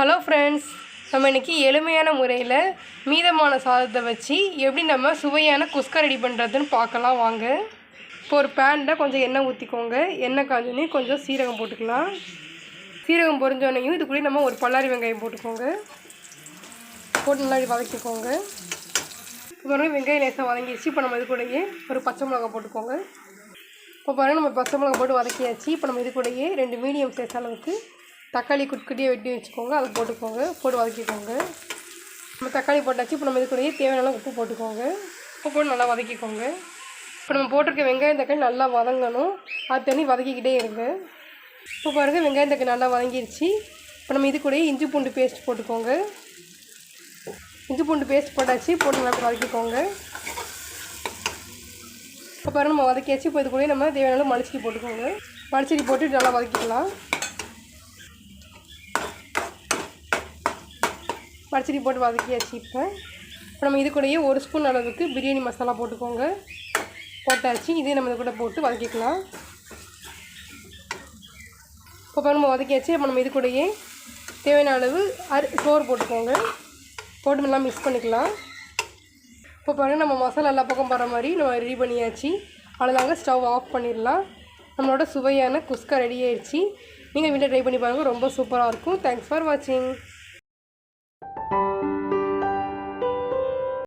Hello friends நம்ம இன்றைக்கி எளிமையான முறையில் மீதமான சாதத்தை வச்சு எப்படி நம்ம சுவையான குஸ்கா ரெடி பண்ணுறதுன்னு பார்க்கலாம். வாங்க. இப்போ ஒரு பேனில் கொஞ்சம் எண்ணெய் ஊற்றிக்கோங்க எண்ணெய் காஞ்சோடனே கொஞ்சம் சீரகம் போட்டுக்கலாம். சீரகம் பொரிஞ்சோடனையும் இது கூட நம்ம ஒரு பல்லாரி வெங்காயம் போட்டுக்கோங்க. போட்டு நல்லா வதக்கிக்கோங்க. இப்போ வெங்காயம் லேசாக வதங்கிடுச்சு இப்போ நம்ம இது கூடயே ஒரு பச்சை மிளகா போட்டுக்கோங்க. இப்போ பாருங்கள் நம்ம பச்சை மிளகா போட்டு வதக்கியாச்சு. இப்போ நம்ம இது கூடயே ரெண்டு மீடியம் சைஸ் அளவுக்கு தக்காளி குட்டியாக வெட்டி வச்சுக்கோங்க. அதை போட்டுக்கோங்க. போட்டு வதக்கிக்கோங்க. நம்ம தக்காளி போட்டாச்சு. இப்போ நம்ம இது கூடயே தேவையான உப்பு போட்டுக்கோங்க. உப்பு போட்டு நல்லா வதக்கிக்கோங்க. இப்போ நம்ம போட்டிருக்க வெங்காயம் தக்காளி நல்லா வதங்கணும். அது தண்ணி வதக்கிக்கிட்டே இருங்க. இப்போ பாருங்கள் வெங்காயம் தக்காளி நல்லா வதங்கிருச்சு. இப்போ நம்ம இது கூடயே இஞ்சி பூண்டு பேஸ்ட் போட்டுக்கோங்க. இஞ்சி பூண்டு பேஸ்ட் போட்டாச்சு. போட்டு நல்லா வதக்கிக்கோங்க. இப்போ பாருங்கள் நம்ம வதக்கியாச்சு. இப்போ இது கூட நம்ம தேவையான அளவு மளிச்சடி போட்டுக்கோங்க. மளிச்சடி போட்டு நல்லா வதக்கிக்கலாம். பச்சடி போட்டு வதக்கியாச்சு இப்போ. இப்போ நம்ம இது கூடயே ஒரு ஸ்பூன் அளவுக்கு பிரியாணி மசாலா போட்டுக்கோங்க. போட்டாச்சு. இதே நம்ம இது கூட போட்டு வதக்கிக்கலாம். இப்போ நம்ம வதக்கியாச்சு. இப்போ நம்ம இது கூடயே தேவையான அளவு அரி சோறு போட்டுக்கோங்க. போட்டு நல்லா மிக்ஸ் பண்ணிக்கலாம். இப்போ பாருங்கள் நம்ம மசாலா எல்லா பக்கம் போகிற மாதிரி நம்ம ரெடி பண்ணியாச்சு. அவ்வளோதாங்க ஸ்டவ் ஆஃப் பண்ணிடலாம். நம்மளோட சுவையான குஸ்கா ரெடி ஆயிடுச்சு. நீங்கள் வீட்டில் ட்ரை பண்ணி பாருங்கள் ரொம்ப சூப்பராக இருக்கும். தேங்க்ஸ் ஃபார் வாட்சிங்